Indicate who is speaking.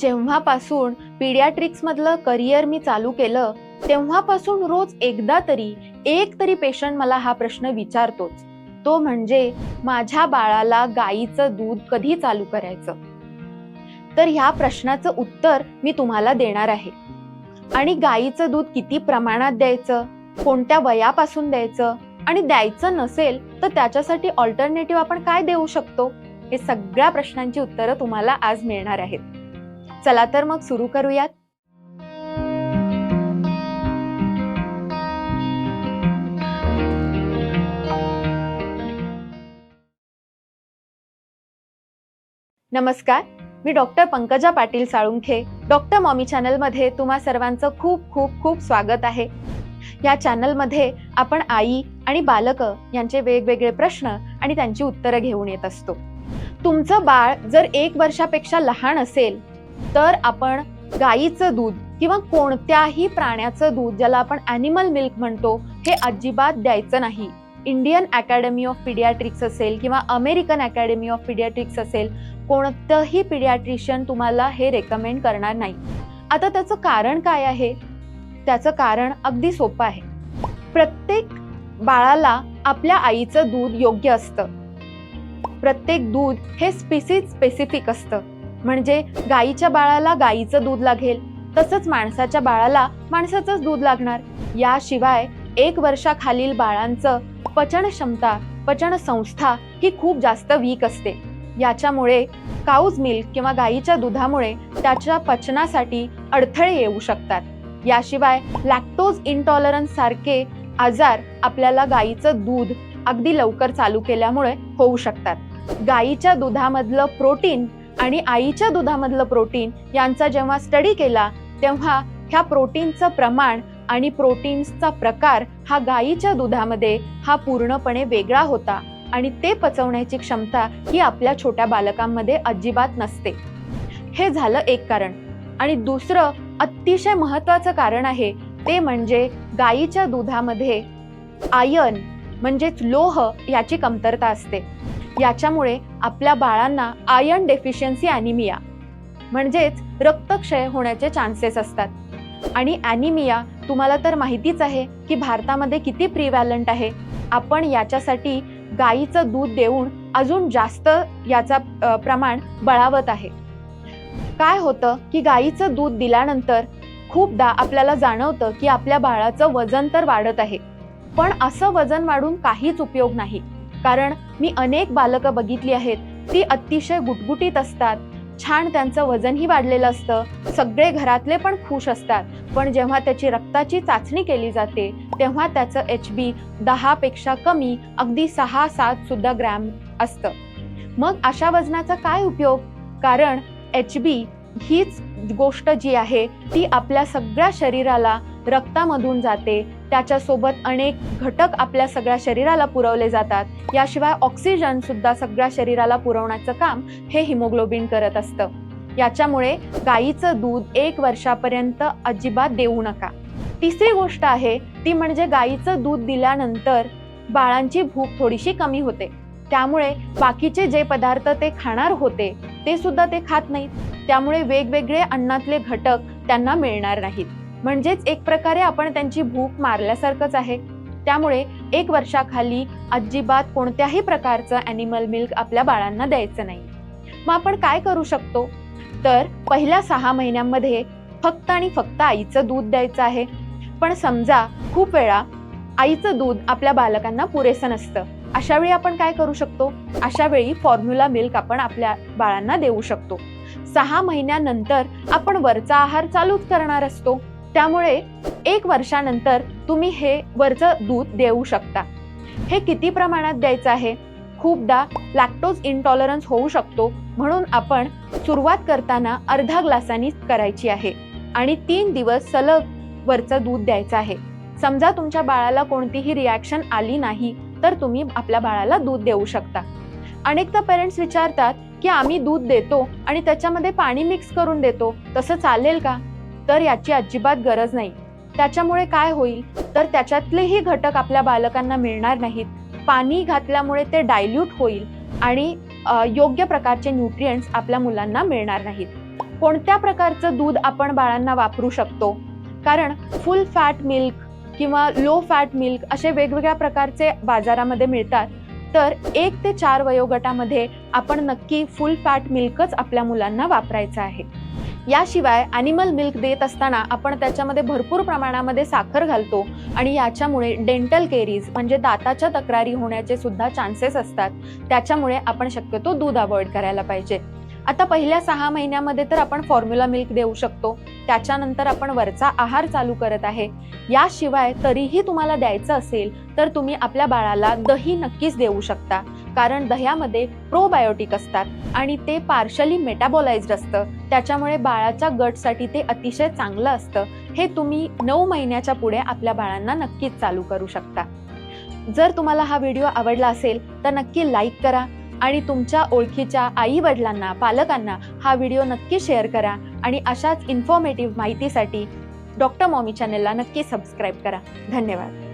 Speaker 1: जेव्हापासून पिडियाट्रिक्समधलं करिअर मी चालू केलं तेव्हापासून रोज एकदा तरी एक तरी पेशंट मला हा प्रश्न विचारतोच. तो म्हणजे माझ्या बाळाला गाईचं दूध कधी चालू करायचं? तर ह्या प्रश्नाचं उत्तर मी तुम्हाला देणार आहे. आणि गाईचं दूध किती प्रमाणात द्यायचं? कोणत्या वयापासून द्यायचं? आणि द्यायचं नसेल तर त्याच्यासाठी ऑल्टरनेटिव्ह आपण काय देऊ शकतो? हे सगळ्या प्रश्नांची उत्तरं तुम्हाला आज मिळणार आहेत. चला तर मग सुरू करूयात. नमस्कार मी doctor Pankaja Patil Salunkhe. Doctor mommy चॅनलमध्ये तुम्हा सर्वांचं खूप खूप खूप स्वागत आहे. या चॅनलमध्ये आपण आई आणि बालक यांचे वेगवेगळे प्रश्न आणि त्यांची उत्तरं घेऊन येत असतो. तुमचं बाळ जर एक वर्षापेक्षा लहान असेल तर आपण गाईचं दूध किंवा कोणत्याही प्राण्याचं दूध ज्याला आपण ॲनिमल मिल्क म्हणतो हे अजिबात द्यायचं नाही. इंडियन अकॅडमी ऑफ पिडियाट्रिक्स असेल किंवा अमेरिकन अकॅडमी ऑफ पिडियाट्रिक्स असेल कोणतंही पिडियाट्रिशियन तुम्हाला हे रेकमेंड करणार नाही. आता त्याचं कारण काय आहे? त्याचं कारण अगदी सोपं आहे. प्रत्येक बाळाला आपल्या आईचं दूध योग्य असतं. प्रत्येक दूध हे स्पिसीज स्पेसिफिक असतं. म्हणजे गाईच्या बाळाला गाईचं दूध लागेल तसंच माणसाच्या बाळाला माणसाचंच दूध लागणार. याशिवाय एक वर्षाखालील बाळांचं पचन क्षमता पचन संस्था ही खूप जास्त वीक असते. याच्यामुळे काऊज मिल्क किंवा गाईच्या दुधामुळे त्याच्या पचनासाठी अडथळे येऊ शकतात. याशिवाय लॅक्टोज इंटॉलरन्स सारखे आजार आपल्याला गाईचं दूध अगदी लवकर चालू केल्यामुळे होऊ शकतात. गाईच्या दुधामधलं प्रोटीन आणि आईच्या दुधामधलं प्रोटीन यांचा जेव्हा स्टडी केला तेव्हा ह्या प्रोटीनचं प्रमाण आणि प्रोटीन्सचा प्रकार हा गाईच्या दुधामध्ये हा पूर्णपणे वेगळा होता. आणि ते पचवण्याची क्षमता ही आपल्या छोट्या बालकांमध्ये अजिबात नसते. हे झालं एक कारण. आणि दुसरं अतिशय महत्वाचं कारण आहे ते म्हणजे गाईच्या दुधामध्ये आयन म्हणजेच लोह याची कमतरता असते. याच्यामुळे आपल्या बाळांना आयर्न डेफिशियन्सी ॲनिमिया म्हणजेच रक्तक्षय होण्याचे चान्सेस असतात. आणि ॲनिमिया तुम्हाला तर माहितीच आहे की भारतामध्ये किती प्रिव्हॅलंट आहे. आपण याच्यासाठी गाईचं दूध देऊन अजून जास्त याचा प्रमाण बळावत आहे. काय होतं की गाईचं दूध दिल्यानंतर खूपदा आपल्याला जाणवतं की आपल्या बाळाचं वजन तर वाढत आहे. पण असं वजन वाढून काहीच उपयोग नाही. कारण मी अनेक बालकं बघितली आहेत ती अतिशय गुटगुटीत असतात. छान त्यांचं वजनही वाढलेलं असतं. सगळे घरातले पण खुश असतात. पण जेव्हा त्याची रक्ताची चाचणी केली जाते तेव्हा त्याचं एच बी दहापेक्षा कमी अगदी सहा सात सुद्धा ग्रॅम असतं. मग अशा वजनाचा काय उपयोग? कारण एच बी हीच गोष्ट जी आहे ती आपल्या सगळ्या शरीराला रक्तामधून जाते. त्याच्यासोबत अनेक घटक आपल्या सगळ्या शरीराला पुरवले जातात. याशिवाय ऑक्सिजन सुद्धा सगळ्या शरीराला पुरवण्याचं काम हे हिमोग्लोबिन करत असतं. याच्यामुळे गाईचं दूध एक वर्षापर्यंत अजिबात देऊ नका. तिसरी गोष्ट आहे ती म्हणजे गाईचं दूध दिल्यानंतर बाळांची भूक थोडीशी कमी होते. त्यामुळे बाकीचे जे पदार्थ ते खाणार होते ते सुद्धा ते खात नाहीत. त्यामुळे वेगवेगळे अन्नातले घटक त्यांना मिळणार नाहीत. म्हणजेच एक प्रकारे आपण त्यांची भूक मारल्यासारखंच आहे. त्यामुळे एक वर्षाखाली अजिबात कोणत्याही प्रकारचं ॲनिमल मिल्क आपल्या बाळांना द्यायचं नाही. मग आपण काय करू शकतो? तर पहिल्या सहा महिन्यांमध्ये फक्त आणि फक्त आईचं दूध द्यायचं आहे. पण समजा खूप वेळा आईचं दूध आपल्या बालकांना पुरेसं नसतं. अशा वेळी आपण काय करू शकतो? अशा वेळी फॉर्म्युला मिल्क आपण आपल्या बाळांना देऊ शकतो. सहा महिन्यानंतर आपण वरचा आहार चालूच करणार असतो. त्यामुळे एक वर्षानंतर तुम्ही हे वरचं दूध देऊ शकता. हे किती प्रमाणात द्यायचं आहे? खूपदा लॅक्टोज इंटॉलरन्स होऊ शकतो. म्हणून आपण सुरुवात करताना अर्धा ग्लासानी करायची आहे. आणि तीन दिवस सलग वरचं दूध द्यायचं आहे. समजा तुमच्या बाळाला कोणतीही रिॲक्शन आली नाही तर तुम्ही आपल्या बाळाला दूध देऊ शकता. अनेकदा पेरेंट्स विचारतात की आम्ही दूध देतो आणि त्याच्यामध्ये पाणी मिक्स करून देतो. तसं चालेल का? तर याची अजिबात गरज नाही. त्याच्यामुळे काय होईल? तर त्याच्यातलेही घटक आपल्या बालकांना मिळणार नाहीत. पाणी घातल्यामुळे ते डायल्यूट होईल आणि योग्य प्रकारचे न्यूट्रियंट्स आपल्या मुलांना मिळणार नाहीत. कोणत्या प्रकारचं दूध आपण बाळांना वापरू शकतो? कारण फुल फॅट मिल्क किंवा लो फॅट मिल्क असे वेगवेगळ्या प्रकारचे बाजारामध्ये मिळतात. तर एक ते चार वयोगटामध्ये आपण नक्की फुल फॅट मिल्कच आपल्या मुलांना वापरायचं आहे. याशिवाय ॲनिमल मिल्क देत असताना आपण त्याच्यामध्ये भरपूर प्रमाणामध्ये साखर घालतो आणि याच्यामुळे डेंटल केरीज म्हणजे दाताच्या तक्रारी होण्याचे सुद्धा चान्सेस असतात. त्याच्यामुळे आपण शक्यतो दूध अवॉइड करायला पाहिजे. आता पहिल्या सहा महिन्यामध्ये तर आपण फॉर्म्युला मिल्क देऊ शकतो. त्याच्यानंतर आपण वरचा आहार चालू करत आहे. याशिवाय तरीही तुम्हाला द्यायचं असेल तर तुम्ही आपल्या बाळाला दही नक्कीच देऊ शकता. कारण दह्यामध्ये प्रोबायोटिक असतात आणि ते पार्शली मेटाबोलाइज्ड असतं. त्याच्यामुळे बाळाच्या गटसाठी ते अतिशय चांगलं असतं. हे तुम्ही नऊ महिन्याच्या पुढे आपल्या बाळांना नक्कीच चालू करू शकता. जर तुम्हाला हा व्हिडिओ आवडला असेल तर नक्की लाईक करा आणि तुमच्या ओळखीच्या आई वडिलांना पालकांना हा व्हिडिओ नक्की शेअर करा. आणि अशाच इन्फॉर्मेटिव्ह माहितीसाठी डॉक्टर मॉमी चॅनेलला नक्की सबस्क्राईब करा. धन्यवाद.